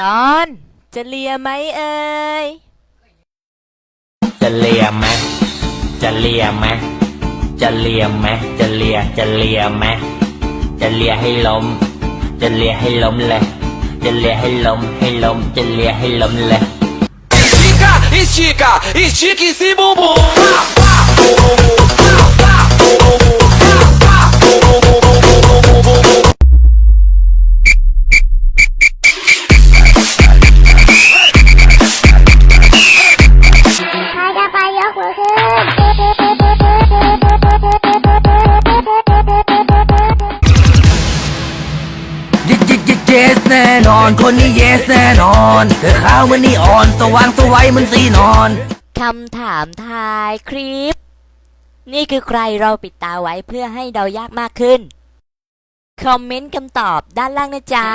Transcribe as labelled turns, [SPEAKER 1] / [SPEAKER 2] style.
[SPEAKER 1] ตอนจะเลียไหมเอ่ย
[SPEAKER 2] จะเลียไหมจะเลียไหมจะเลียไหมจะเลียจะเลียไหมจะเลียให้ล้ม จะเลียให้ล้มเลย จะเลียให้ล้มให้ล้ม จะเลียให้ล้มเลย
[SPEAKER 3] Estica, estica, estica esse bumbum. Pá, pá,
[SPEAKER 4] ยิยิยิเยสแน่นอน คนนี้เยสแน่นอน เธอขาวเหมันนี่อ่อน สว่างสวัยเหมันสีนอน
[SPEAKER 1] คำถามทายคลิป นี่คือใครเราปิดตาไว้เพื่อให้เดายากมากขึ้น คอมเมนต์คำตอบด้านล่างนะจ๊ะ